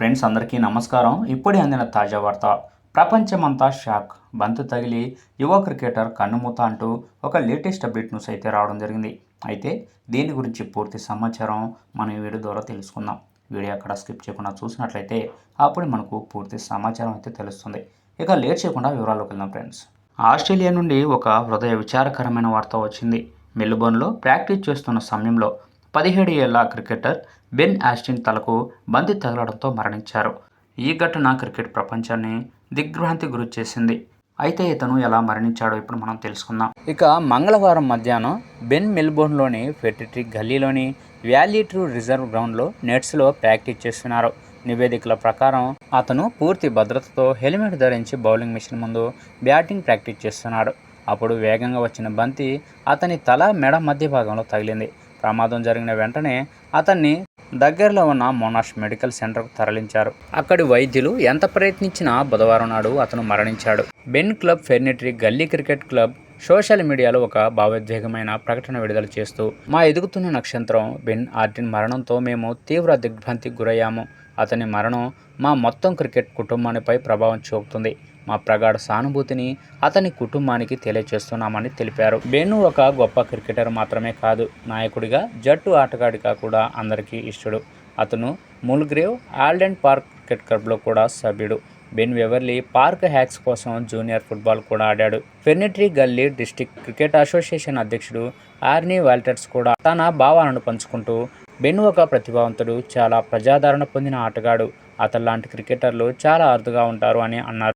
Friends అందరికీ నమస్కారం. ఇప్పుడే అందిన తాజా వార్త. ప్రపంచమంతా షాక్. బంతు తగిలి యువ క్రికెటర్ కన్నుమూత అంటూ ఒక లేటెస్ట్ అప్డేట్ న్యూస్ అయితే రావడం జరిగింది. అయితే దీని గురించి పూర్తి సమాచారం మనం ఈ వీడియో ద్వారా తెలుసుకుందాం. వీడియో అక్కడ స్కిప్ చేయకుండా చూసినట్లయితే అప్పుడు మనకు పూర్తి సమాచారం అయితే తెలుస్తుంది. ఇక లేట్ చేయకుండా వివరాల్లోకి వెళ్దాం ఫ్రెండ్స్. ఆస్ట్రేలియా నుండి ఒక హృదయ విచారకరమైన వార్త వచ్చింది. మెల్బోర్న్లో ప్రాక్టీస్ చేస్తున్న సమయంలో పదిహేడు ఏళ్ళ క్రికెటర్ బెన్ ఆస్టిన్ తలకు బంతి తగలడంతో మరణించారు. ఈ ఘటన క్రికెట్ ప్రపంచాన్ని దిగ్భ్రాంతి గురి చేసింది. అయితే ఇతను ఎలా మరణించాడో ఇప్పుడు మనం తెలుసుకుందాం. ఇక మంగళవారం మధ్యాహ్నం బెన్ మెల్బోర్న్లోని ఫెర్టిటీ గల్లీలోని వ్యాలీ ట్రూ రిజర్వ్ గ్రౌండ్లో నెట్స్లో ప్రాక్టీస్ చేస్తున్నారు. నివేదికల ప్రకారం అతను పూర్తి భద్రతతో హెల్మెట్ ధరించి బౌలింగ్ మిషన్ ముందు బ్యాటింగ్ ప్రాక్టీస్ చేస్తున్నాడు. అప్పుడు వేగంగా వచ్చిన బంతి అతని తల మెడ మధ్య భాగంలో తగిలింది. ప్రమాదం జరిగిన వెంటనే అతన్ని దగ్గరలో ఉన్న మోనాష్ మెడికల్ సెంటర్కు తరలించారు. అక్కడి వైద్యులు ఎంత ప్రయత్నించినా బుధవారం నాడు అతను మరణించాడు. Ben club Ferntree Gully cricket club social మీడియాలో ఒక భావోద్వేగమైన ప్రకటన విడుదల చేస్తూ మా ఎదుగుతున్న నక్షత్రం బెన్ ఆర్టిన్ మరణంతో మేము తీవ్ర దిగ్భ్రాంతికి గురయ్యాము. అతని మరణం మా మొత్తం క్రికెట్ కుటుంబానిపై ప్రభావం చూపుతుంది. మా ప్రగాఢ సానుభూతిని అతని కుటుంబానికి తెలియజేస్తున్నామని తెలిపారు. బెన్ ఒక గొప్ప క్రికెటర్ మాత్రమే కాదు నాయకుడిగా జట్టు ఆటగాడిగా కూడా అందరికీ ఇష్టడు. అతను ముల్గ్రేవ్ ఆల్డెన్ పార్క్ క్రికెట్ క్లబ్లో కూడా సభ్యుడు. బెన్ వెవర్లీ పార్క్ హ్యాక్స్ కోసం జూనియర్ ఫుట్బాల్ కూడా ఆడాడు. Ferntree Gully district cricket association అధ్యక్షుడు ఆర్నీ వాల్టర్స్ కూడా తన భావాలను పంచుకుంటూ బెన్ ఒక ప్రతిభావంతుడు చాలా ప్రజాదరణ పొందిన ఆటగాడు. అతను లాంటి క్రికెటర్లు చాలా అరుదుగా ఉంటారు అని అన్నారు.